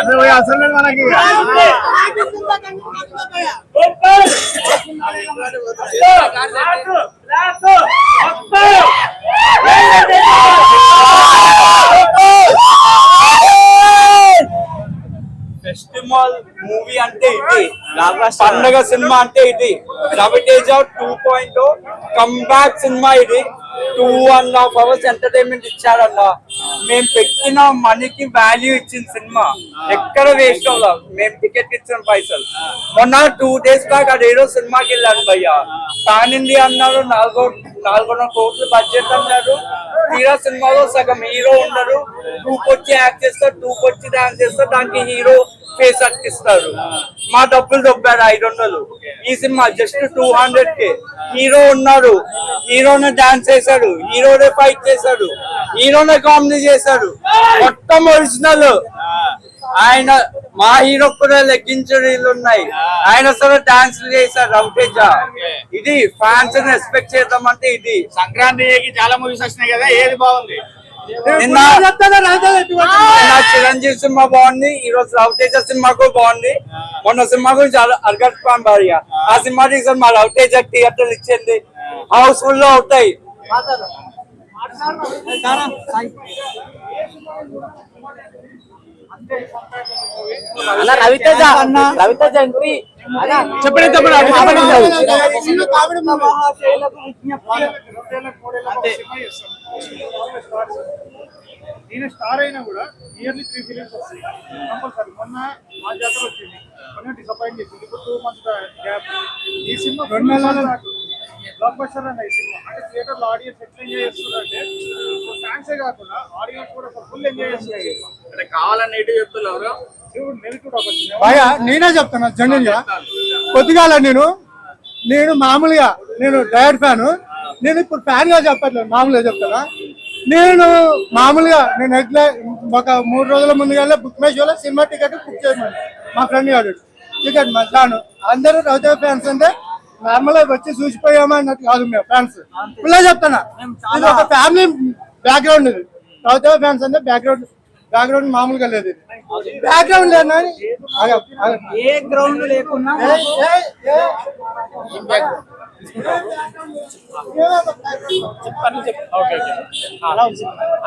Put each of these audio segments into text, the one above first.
అసలు మనకి. Festival movie అంటే ఇది పండగ సినిమా అంటే ఇది Raviteja two point come back cinema ఇది. Two and half hours entertainment ఇచ్చాడన్న మేము పెట్టిన మనీకి వాల్యూ ఇచ్చిన సినిమా ఎక్కడ వేస్ట్ అవ్వదు మేము టికెట్ ఇచ్చిన పైసలు. మొన్న టూ డేస్ బ్యాక్ అదేదో సినిమాకి వెళ్ళాను భయ్య. పాన్ ఇండియా అన్నారు నాలుగో నాలుగున్నర కోట్లు బడ్జెట్ అన్నారు. తీరా సినిమాలో సగం హీరో ఉండరు. టూ కొచ్చి యాక్ట్ చేస్తారు టూ కొచ్చి డాన్స్ చేస్తారు. దానికి హీరో ఫేస్ అట్టిస్తారు మా డబ్బులు దొబ్బారు ఐదు వందలు. ఈ cinema just two hundred K. Hero ఉన్నారు. హీరోనే డాన్స్ చేశాడు. హీరోనే ఫైట్ చేశాడు. హీరోనే కామెడీ చేశాడు. మొత్తం ఒరిజినల్. ఆయన మా హీరో కూడా లెగ్గించడీలు ఉన్నాయి ఆయన సరే డాన్స్ చేశారు రవితేజ. ఇది ఫ్యాన్స్ ఎక్స్పెక్ట్ చేద్దామంటే ఇది. సంక్రాంతికి చాలా మూవీస్ వచ్చినాయి కదా ఏది బాగుంది? నిన్న చిరంజీవి సినిమా బాగుంది ఈ రోజు రవితేజ సినిమా కూడా బాగుంది. మొన్న సినిమా గురించి అర్గట్ ఖాన్ భార్య ఆ సినిమా తీసారు మా రవితేజ థియేటర్లు ఇచ్చింది. హౌస్ ఫుల్లో అవుతాయి రవితేజ రవితేజ ఎంట్రీ చెప్పండి చెప్పండి నేను స్టార్ అయినా కూడా ఇయర్లీ త్రీ ఫిలిమ్స్ వస్తాయి. కంపల్సరీ. మొన్న మా జాతర వచ్చింది. మొన్న డిసప్పాయింట్ చేసింది. ఇప్పుడు టూ మంత్స్ గ్యాప్ ఈ సినిమా రెండు నెలల. బ్లాక్ బస్టర్ అన్న ఈ సినిమా. అంటే థియేటర్లో ఆడియన్స్ ఎట్లా ఎంజాయ్ చేస్తున్నారంటే ఫ్యాన్సే కాకుండా ఆడియన్స్ కూడా ఫుల్ ఎంజాయ్ చేస్తున్నారు. అంటే కావాలని చెప్తున్నారు భయ నేనే చెప్తున్నా జనరల్గా. కొద్దిగాల నేను నేను మామూలుగా నేను డయట్ ఫ్యాన్ నేను ఇప్పుడు ఫ్యాన్గా చెప్పట్లేదు మామూలుగా చెప్తానా నేను మామూలుగా నేను ఎట్లా ఒక మూడు రోజుల ముందుగా బుక్ మై షోలో సినిమా టికెట్ బుక్ చేయమని మా ఫ్రెండ్ గారు టికెట్ మధ్యాహ్నం. అందరూ రవితేజ ఫ్యాన్స్ అంటే నార్మల్ వచ్చి చూసిపోయామా అన్నట్టు కాదు మేము ఫ్యాన్స్ ఇలా చెప్తానా ఇది ఒక ఫ్యామిలీ బ్యాక్గ్రౌండ్ ఇది. రవితేజ ఫ్యాన్స్ అంటే బ్యాక్గ్రౌండ్ బ్యాక్గ్రౌండ్ మామూలుగా లేదు ఇది. బ్యాక్గ్రౌండ్ లేదు. ఏ గ్రౌండ్ లేకున్నా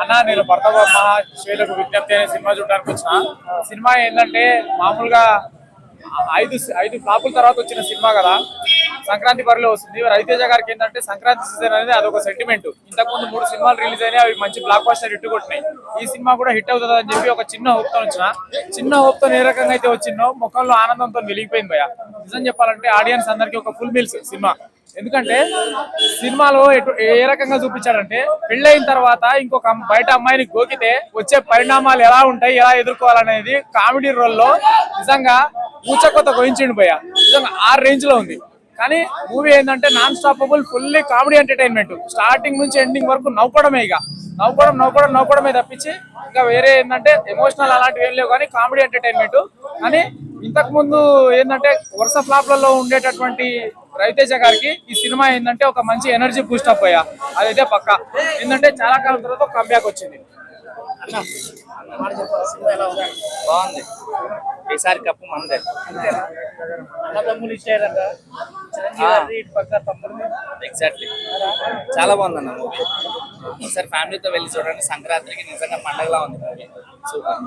అన్న నేను భర్త మహాశైలకు విజ్ఞప్తి అనే సినిమా చూడడానికి వచ్చిన. సినిమా ఏంటంటే మామూలుగా ఐదు ఐదు ఫ్లాపుల తర్వాత వచ్చిన సినిమా కదా. సంక్రాంతి పరిలో వస్తుంది. రవితేజ గారికి ఏంటంటే సంక్రాంతి సీజన్ అనేది అదొక సెంటిమెంట్ ఇంతకుముందు మూడు సినిమాలు రిలీజ్ అయినాయి అవి మంచి బ్లాక్ బాస్టర్ హిట్ కొట్టినాయి. ఈ సినిమా కూడా హిట్ అవుతుంది అని చెప్పి ఒక చిన్న హోప్తో వచ్చిన చిన్న హోప్తో ఏ రకంగా అయితే వచ్చిందో ముఖంలో ఆనందంతో వెలిగిపోయింది భయ నిజం చెప్పాలంటే ఆడియన్స్ అందరికి ఒక ఫుల్ మీల్స్ సినిమా. ఎందుకంటే సినిమాలో ఎటు- ఏ రకంగా చూపించాడంటే పెళ్ళైన తర్వాత ఇంకొక బయట అమ్మాయిని గోకితే వచ్చే పరిణామాలు ఎలా ఉంటాయి ఎలా ఎదుర్కోవాలనేది కామెడీ రోల్లో నిజంగా ఊచకొత్త గోయించిండు భయ్య. నిజంగా ఆ రేంజ్లో ఉంది. కానీ మూవీ ఏంటంటే non stoppable fully comedy entertainment starting నుంచి ఎండింగ్ వరకు నవ్వుకోవడమే ఇక. నవ్వుకోవడం నవ్వుకోవడం నవ్వుకోవడమే తప్పించి ఇంకా వేరే ఏంటంటే ఎమోషనల్ అలాంటివి ఏం లేవు కానీ కామెడీ ఎంటర్టైన్మెంట్ కానీ ఇంతకు ముందు ఏంటంటే వరుస ఫ్లాప్లలో ఉండేటటువంటి రవితేజ గారికి ఈ సినిమా ఏంటంటే ఒక మంచి ఎనర్జీ బూస్ట్ అప్ అయ్యా. అదైతే పక్క. ఏంటంటే చాలా కాలం తర్వాత కంబ్యాక్ వచ్చింది. బాగుంది. ఈసారి కప్పు మందే. ఎగ్జాక్ట్లీ చాలా బాగుంది అన్న మూవీ ఒకసారి ఫ్యామిలీతో వెళ్ళి చూడండి. సంక్రాంతికి నిజంగా పండగలా ఉంది మూవీ సూపర్